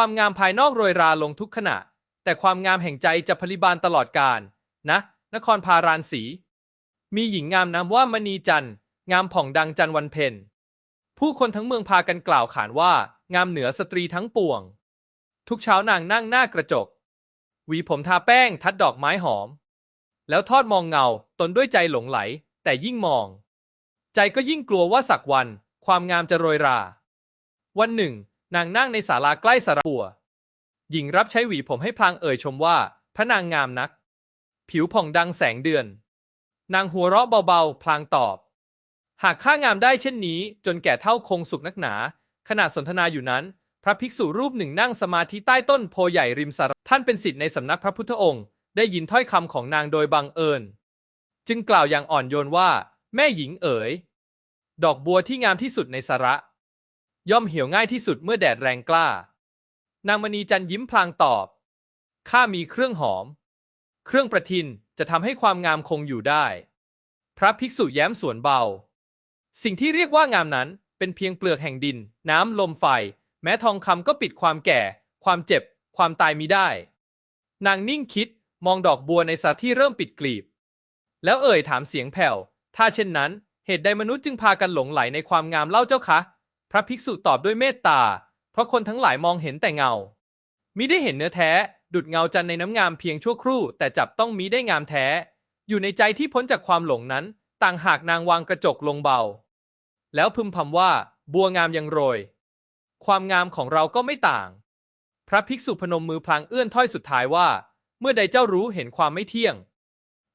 ความงามภายนอกโรยราลงทุกขณะ แต่ความงามแห่งใจจะพลิบานตลอดกาลนะ นครพารานสี มีหญิงงามนามว่ามณีจันทร์ งามผ่องดังจันทร์วันเพ็ญผู้คนทั้งเมืองพากันกล่าวขานว่า งามเหนือสตรีทั้งปวง ทุกเช้านางนั่งหน้ากระจก หวีผมทาแป้งทัดดอกไม้หอม แล้วทอดมองเงา ตนด้วยใจหลงไหล แต่ยิ่งมอง ใจก็ยิ่งกลัวว่าสักวัน ความงามจะโรยรา วันหนึ่ง นางนั่งในศาลาใกล้สระบัว หญิงรับใช้หวีผมให้พลางเอ่ยชมว่า พระนางงามนัก ผิวผ่องดังแสงเดือน นางหัวเราะเบาๆ พลางตอบ หากข้างามได้เช่นนี้ จนแก่เท่าคงสุขนักหนา ขณะสนทนาอยู่นั้น พระภิกษุรูปหนึ่งนั่งสมาธิใต้ต้นโพใหญ่ริมสระท่านเป็นศิษย์ในสำนักพระพุทธองค์ ได้ยินถ้อยคำของนางโดยบังเอิญ จึงกล่าวอย่างอ่อนโยนว่า แม่หญิงเอ๋ย ดอกบัวที่งามที่สุดในสระ ย่อมเหี่ยวง่ายที่สุดเมื่อแดดแรงกล้า นางมณีจันยิ้มพลางตอบ ข้ามีเครื่องหอม เครื่องประทินจะทำให้ความงามคงอยู่ได้ พระภิกษุแย้มสวนเบา สิ่งที่เรียกว่างามนั้นเป็นเพียงเปลือกแห่งดิน น้ำลมไฟ แม้ทองคำก็ปิดความแก่ ความเจ็บ ความตายมิได้ นางนิ่งคิดมองดอกบัวในสระที่เริ่มปิดกลีบ แล้วเอ่ยถามเสียงแผ่ว ถ้าเช่นนั้น เหตุใดมนุษย์จึงพากันหลงไหลในความงามเล่าเจ้าคะ พระภิกษุตอบด้วยเมตตา เพราะคนทั้งหลายมองเห็นแต่เงา มิได้เห็นเนื้อแท้ ดุดเงาจันในน้ำงามเพียงชั่วครู่ แต่จับต้องมิได้งามแท้ อยู่ในใจที่พ้นจากความหลงนั้น ต่างหากนางวางกระจกลงเบา แล้วพึมพำว่า บัวงามยังโรย ความงามของเราก็ไม่ต่าง พระภิกษุพนมมือพลางเอื้อนถ้อยสุดท้ายว่า เมื่อใดเจ้ารู้เห็นความไม่เที่ยง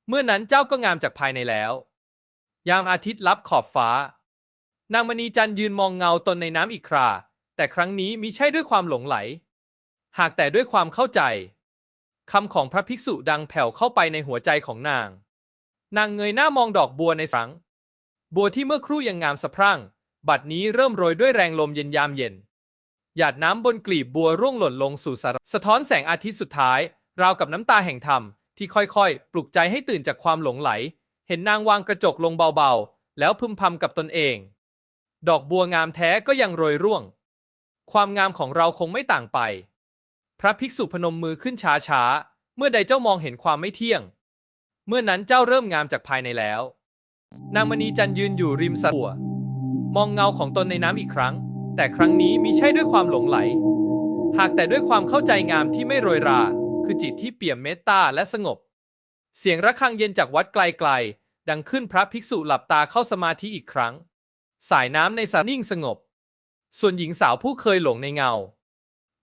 เมื่อนั้นเจ้าก็งามจากภายในแล้ว ยามอาทิตย์ลับขอบฟ้า นางมณีจันยืนมองเงาตนในน้ำอีกครา แต่ครั้งนี้มิใช่ด้วยความหลงไหล หากแต่ด้วยความเข้าใจคำของพระภิกษุดังแผ่วเข้าไปในหัวใจของนาง นางเงยหน้ามองดอกบัวในสัง บัวที่เมื่อครู่ยังงามสะพรั่ง บัดนี้เริ่มโรยด้วยแรงลมเย็นยามเย็น หยาดน้ำบนกลีบบัวร่วงหล่นลงสู่สระสะท้อนแสงอาทิตย์สุดท้าย ราวกับน้ำตาแห่งธรรม ที่ค่อยๆ ปลุกใจให้ตื่นจากความหลงไหล เห็นนางวางกระจกลงเบาๆ แล้วพึมพำกับตนเอง ดอกบัวงามแท้ก็ยังโรยร่วง ความงามของเราคงไม่ต่างไป พระภิกษุพนมมือขึ้นช้าๆเมื่อใดเจ้ามองเห็นความไม่เที่ยง เมื่อนั้นเจ้าเริ่มงามจากภายในแล้ว นางมณีจันยืนอยู่ริมสระบัว มองเงาของตนในน้ำอีกครั้ง แต่ครั้งนี้มิใช่ด้วยความหลงไหล หากแต่ด้วยความเข้าใจงามที่ไม่โรยรา คือจิตที่เปี่ยมเมตตาและสงบ เสียงระฆังเย็นจากวัดไกลๆ ดังขึ้นพระภิกษุหลับตาเข้าสมาธิอีกครั้ง สายน้ำในสระนิ่งสงบ ส่วนหญิงสาวผู้เคยหลงในเงา